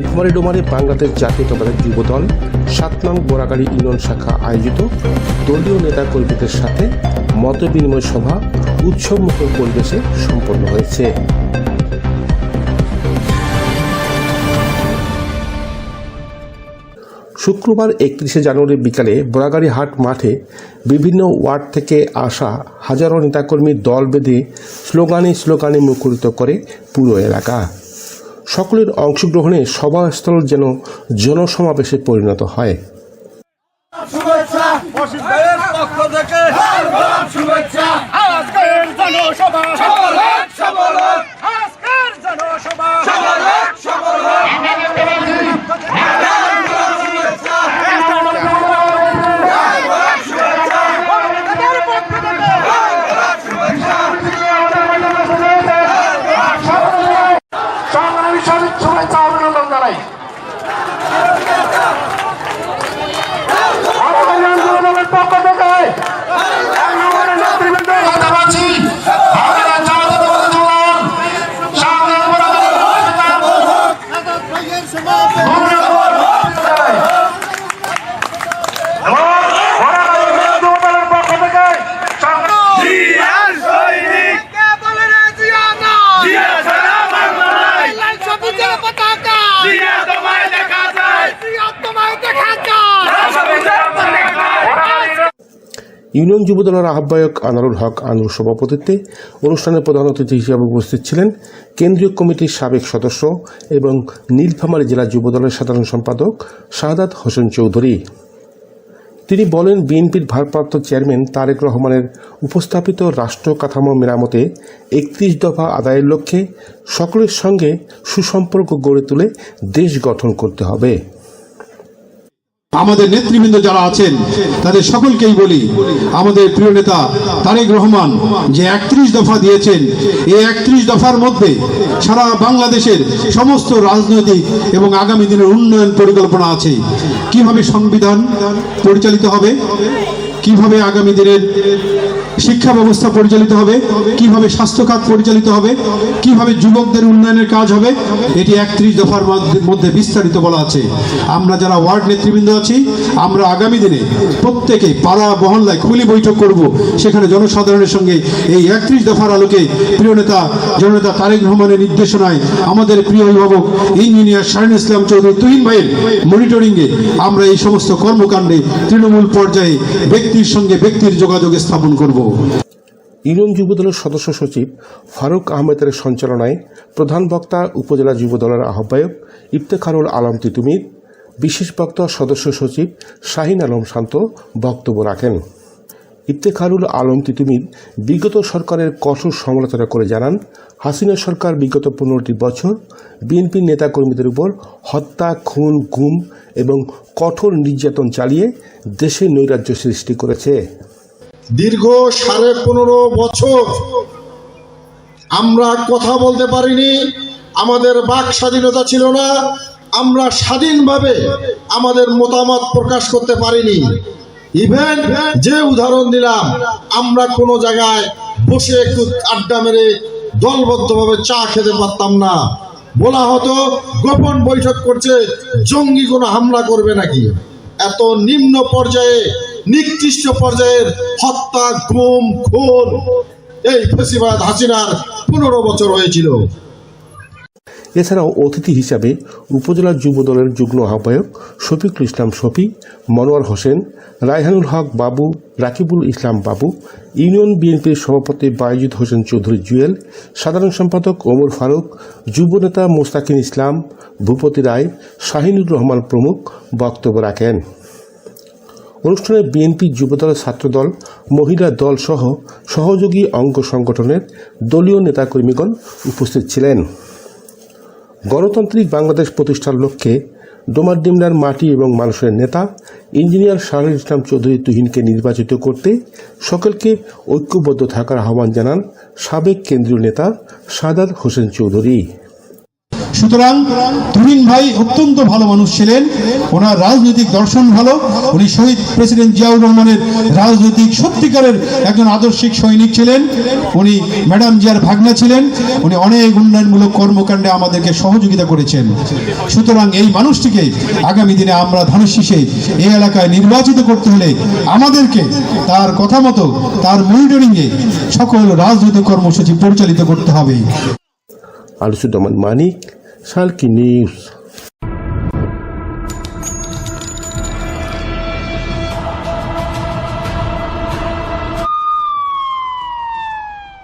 নীলফামারী ডোমারে বাংলাদেশ জাতীয়তাবাদী যুব দল সাত নং বোরাগাড়ি ইউনিয়ন শাখা আয়োজিত দলীয় নেতা কর্মীদের সাথে মত বিনিময় সভা উৎসবমুখর পরিবেশে সম্পন্ন হয়েছে। শুক্রবার একত্রিশে জানুয়ারি বিকালে বোরাগাড়ি হাট মাঠে বিভিন্ন ওয়ার্ড থেকে আসা হাজারো নেতাকর্মী দল বেঁধে স্লোগানে স্লোগানে মুখরিত করে পুরো এলাকা। সকলের অংশগ্রহণে সভাস্থল যেন জনসমাবেশে পরিণত হয়। শুভেচ্ছা। ইউনিয়ন যুবদলের আহ্বায়ক আনারুল হক আনুর সভাপতিত্বে অনুষ্ঠানে প্রধান অতিথি হিসেবে উপস্থিত ছিলেন কেন্দ্রীয় কমিটির সাবেক সদস্য এবং নীলফামারী জেলা যুবদলের সাধারণ সম্পাদক শাহাদাত হোসেন চৌধুরী। তিনি বলেন, বিএনপির ভারপ্রাপ্ত চেয়ারম্যান তারেক রহমানের উপস্থাপিত রাষ্ট্র কাঠামো মেরামতে একত্রিশ দফা আদায়ের লক্ষ্যে সকলের সঙ্গে সুসম্পর্ক গড়ে তুলে দেশ গঠন করতে হবে। আমাদের নেতৃবৃন্দ যারা আছেন, তাদের সকলকেই বলি, আমাদের প্রিয় নেতা তারেক রহমান যে একত্রিশ দফা দিয়েছেন, এই একত্রিশ দফার মধ্যে সারা বাংলাদেশের সমস্ত রাজনৈতিক এবং আগামী দিনের উন্নয়ন পরিকল্পনা আছে। কীভাবে সংবিধান পরিচালিত হবে? কীভাবে আগামী দিনের শিক্ষা ব্যবস্থা পরিচালিত হবে, কীভাবে স্বাস্থ্য খাত পরিচালিত হবে, কীভাবে যুবকদের উন্নয়নের কাজ হবে, এটি একত্রিশ দফার মধ্যে- বিস্তারিত বলা আছে। আমরা যারা ওয়ার্ড নেতৃবৃন্দ আছি, আমরা আগামী দিনে প্রত্যেকে পাড়া মহল্লায় খুলি বৈঠক করব। সেখানে জনসাধারণের সঙ্গে এই একত্রিশ দফার আলোকে প্রিয় নেতা, জননেতা তারেক রহমানের নির্দেশনায় আমাদের প্রিয় অভিভাবক ইঞ্জিনিয়ার শাহিন ইসলাম চৌধুরী তুহিন ভাইয়ের মনিটরিংয়ে আমরা এই সমস্ত কর্মকাণ্ডে তৃণমূল পর্যায়ে ব্যক্তির সঙ্গে ব্যক্তির যোগাযোগ স্থাপন করব। ইউনিয়ন যুবদলের সদস্য সচিব ফারুক আহমেদের সঞ্চালনায় প্রধান বক্তা উপজেলা যুবদলের আহ্বায়ক ইফতেখারুল আলম তিতুমির, বিশেষ বক্তা সদস্য সচিব শাহিন আলম শান্ত বক্তব্য রাখেন। ইফতেখারুল আলম তিতুমির বিগত সরকারের কঠোর সমালোচনা করে জানান, হাসিনা সরকার বিগত পনেরোটি বছর বিএনপির নেতাকর্মীদের উপর হত্যা, খুন, গুম এবং কঠোর নির্যাতন চালিয়ে দেশে নৈরাজ্য সৃষ্টি করেছে। দীর্ঘ সাড়ে পনেরো বছর আমরা কথা বলতে পারিনি, আমাদের বাক স্বাধীনতা ছিল না, আমরা স্বাধীনভাবে আমাদের মতামত প্রকাশ করতে পারিনি। ইভেন যে উদাহরণ দিলাম, আমরা কোনো জায়গায় বসে একটু আড্ডা মেরে দলবদ্ধভাবে চা খেতে পারতাম না। বলা হতো, গোপন বৈঠক করছে, জঙ্গি কোনো হামলা করবে নাকি? এত নিম্ন পর্যায়ে নিকৃষ্ট পর্যায়ের হত্যা, গুম, খুন এই ফেসিবাদ হাসিনার পনেরো বছর হয়েছিল। এছাড়াও অতিথি হিসাবে উপজেলা যুব দলের যুগ্ম আহ্বায়ক শফিকুল ইসলাম শফি, মনোয়ার হোসেন, রায়হানুল হক বাবু, রাকিবুল ইসলাম বাবু, ইউনিয়ন বিএনপির সভাপতি বায়জুদ হোসেন চৌধুরী জুয়েল, সাধারণ সম্পাদক ওমর ফারুক যুবনেতা মোস্তাকিন ইসলাম, ভূপতি রায়, শাহিনুর রহমান প্রমুখ বক্তব্য রাখেন। অনুষ্ঠানে বিএনপি যুবদল ছাত্রদল, মহিলা দল সহ সহযোগী অঙ্গ সংগঠনের দলীয় নেতাকর্মীগণ উপস্থিত ছিলেন। গণতান্ত্রিক বাংলাদেশ প্রতিষ্ঠার লক্ষ্যে ডোমারডিমনার মাটি এবং মানুষের নেতা, ইঞ্জিনিয়ার শাহুল ইসলাম চৌধুরী তুহিনকে নির্বাচিত করতে সকলকে ঐক্যবদ্ধ থাকার আহ্বান জানান সাবেক কেন্দ্রীয় নেতা সাদাত হোসেন চৌধুরী। সুতরাং তুরিন ভাই অত্যন্ত ভালো মানুষ ছিলেন। ওনার রাজনৈতিক দর্শন ভালো। উনি শহীদ প্রেসিডেন্ট জিয়াউর রহমানের রাজনৈতিক সত্যিকারের একজন আদর্শিক সৈনিক ছিলেন। উনি ম্যাডাম জিয়ার ভাগনা ছিলেন। উনি অনেক উন্নয়নমূলক কর্মকাণ্ডে আমাদেরকে সহযোগিতা করেছেন। সুতরাং এই মানুষটিকে আগামী দিনে আমরা ধানের শীষে এই এলাকায় নির্বাচিত করতে হলে আমাদেরকে তার কথা মতো, তার মনিটরিংয়ে সকল রাজনৈতিক কর্মসূচি পরিচালিত করতে হবে। আলোচুজ্জামান মানিক Schalke